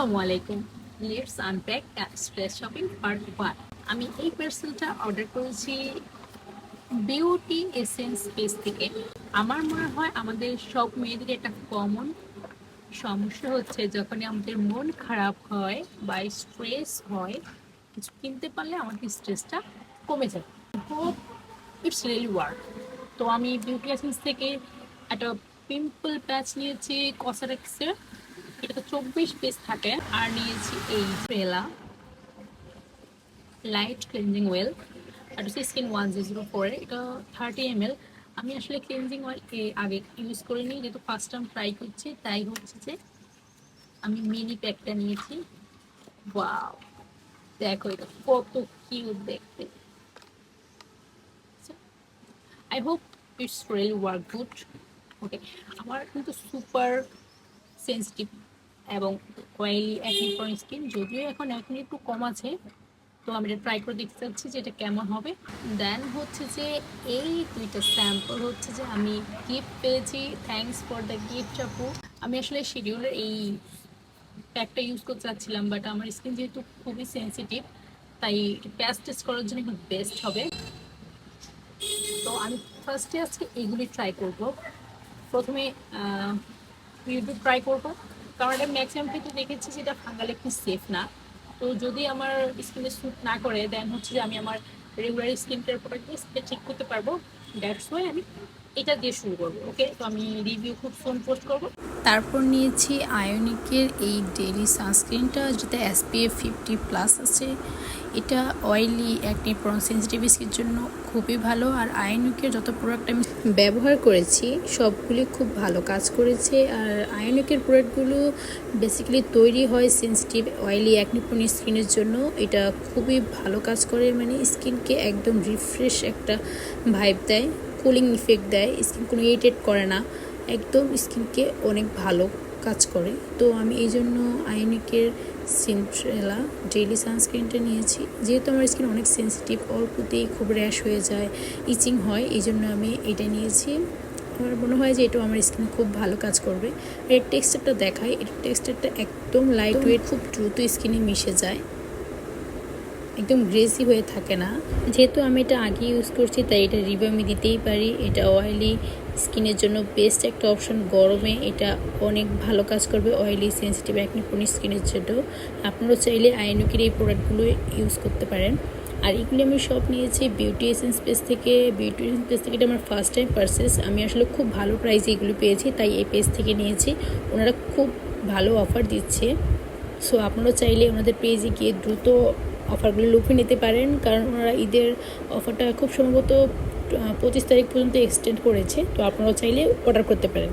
আসসালামু আলাইকুম। Let's unpack express shopping part one আমি এই পার্সেলটা অর্ডার করেছি বিউটি এসেন্স পেজ থেকে। আমার মনে হয় আমাদের সব মেয়েদের একটা কমন সমস্যা হচ্ছে যখনই আমাদের মন খারাপ হয় বা স্ট্রেস হয়, কিছু কিনতে পারলে আমাদের স্ট্রেসটা কমে যায়। হোপ ইটস রিয়েলি ওয়ার্ক তো আমি বিউটি এসেন্স থেকে একটা পিম্পল প্যাচ নিয়েছি কসমেটিক্সের এটা চব্বিশ পিস থাকে। আর নিয়েছি এই ট্রেলা লাইট ক্লিনজিং ওয়েল আর হচ্ছে স্কিন ওয়ান জিরো ফোরে এটা থার্টি এম আমি আসলে ক্লিনজিং অয়েল আগে ইউজ করিনি। যেহেতু ফার্স্ট টাইম ট্রাই করছি, তাই হচ্ছে যে আমি মিনি প্যাকটা নিয়েছি। ওয়াও দেখো এটা কত কিউট দেখতে। I hope it's really work good okay আমার কিন্তু সুপার সেন্সিটিভ এবং অয়েলি অ্যাকনি স্কিন যদিও এখন এখন একটু কম আছে, তো আমি এটা ট্রাই করে দেখতে চাচ্ছি যে এটা কেমন হবে। দেন হচ্ছে যে এই দুইটা স্যাম্পল হচ্ছে যে আমি গিফট পেয়েছি। থ্যাংকস ফর দ্য গিফট আপু। আমি আসলে শিডিউলের এই প্যাকটা ইউজ করতে চাচ্ছিলাম বাট আমার স্কিন যেহেতু খুবই সেন্সিটিভ তাই প্যাচ টেস্ট করার জন্য খুব বেস্ট হবে। তো আমি ফার্স্টে আজকে এইগুলি ট্রাই করব। প্রথমে ইউটিউব ট্রাই করব। কারণ এটা ম্যাক্সিমাম ক্ষেত্রে দেখেছি যেটা ফাঙ্গাল একটু সেফ না। তো যদি আমার স্কিনে স্যুট না করে দেন হচ্ছে যে আমি আমার রেগুলার স্কিন কেয়ার প্রোডাক্ট দিয়ে স্কিনটা ঠিক করতে পারব। দ্যাটস ওয়াই আমি এটা দিয়ে শুরু করব ওকে তো আমি রিভিউ খুব সোন পোস্ট করব। তারপর নিয়েছি আয়োনিকের এই ডেলি সানস্ক্রিনটা যেটা এসপিএফ ফিফটি প্লাস আছে। এটা অয়েলি একটি প্রন সেন্সিটিভ স্কিনের জন্য খুবই ভালো। আর আয়োনিকের যত প্রোডাক্ট আমি ব্যবহার করেছি, সবগুলি খুব ভালো কাজ করেছে। আর আয়োনিকের প্রোডাক্টগুলো বেসিক্যালি তৈরি হয় সেন্সিটিভ অয়েলি একনি প্রন স্কিনের জন্য। এটা খুবই ভালো কাজ করে মানে স্কিনকে একদম রিফ্রেশ একটা ভাইব দেয়। কুলিং ইফেক্ট দেয় স্কিন কোনো ইরিটেট করে না। একদম স্কিনকে অনেক ভালো কাজ করে। তো আমি এই জন্য আইনিকের সিনট্রেলা ডেইলি সানস্ক্রিনটা নিয়েছি। যেহেতু আমার স্কিন অনেক সেন্সিটিভ অল্পতেই খুব র্যাশ হয়ে যায় ইচিং হয়, এই জন্য আমি এটা নিয়েছি। আমার মনে হয় যে এটাও আমার স্কিনে খুব ভালো কাজ করবে। এর টেক্সচারটা দেখায় এর টেক্সচারটা একদম লাইট ওয়েট খুব দ্রুত স্কিনে মিশে যায়। একদম গ্রেসি হয়ে থাকে না। যেহেতু আমি এটা আগে ইউজ করছি, তাই এটা রিভিউ আমি দিতেই পারি। এটা অয়েলি স্কিনের জন্য বেস্ট একটা অপশন গরমে। এটা অনেক ভালো কাজ করবে অয়েলি সেন্সিটিভ একনিপুনি স্কিনের জন্য। আপনারাও চাইলে আইনুকের এই প্রোডাক্টগুলো ইউজ করতে পারেন। আর এগুলি আমি সব নিয়েছি বিউটি এসেন্স পেজ থেকে। বিউটি এসেন্স পেজ থেকে এটা আমার ফার্স্ট টাইম পারচেস আমি আসলে খুব ভালো প্রাইসে এগুলো পেয়েছি, তাই এই পেজ থেকে নিয়েছি। ওনারা খুব ভালো অফার দিচ্ছে। সো আপনারাও চাইলে ওনাদের পেজে গিয়ে দ্রুত অফারগুলো লুফে নিতে পারেন, কারণ ওনারা ঈদের অফারটা খুব সম্ভবত পঁচিশ তারিখ পর্যন্ত এক্সটেন্ড করেছে, তো আপনারাও চাইলে অর্ডার করতে পারেন।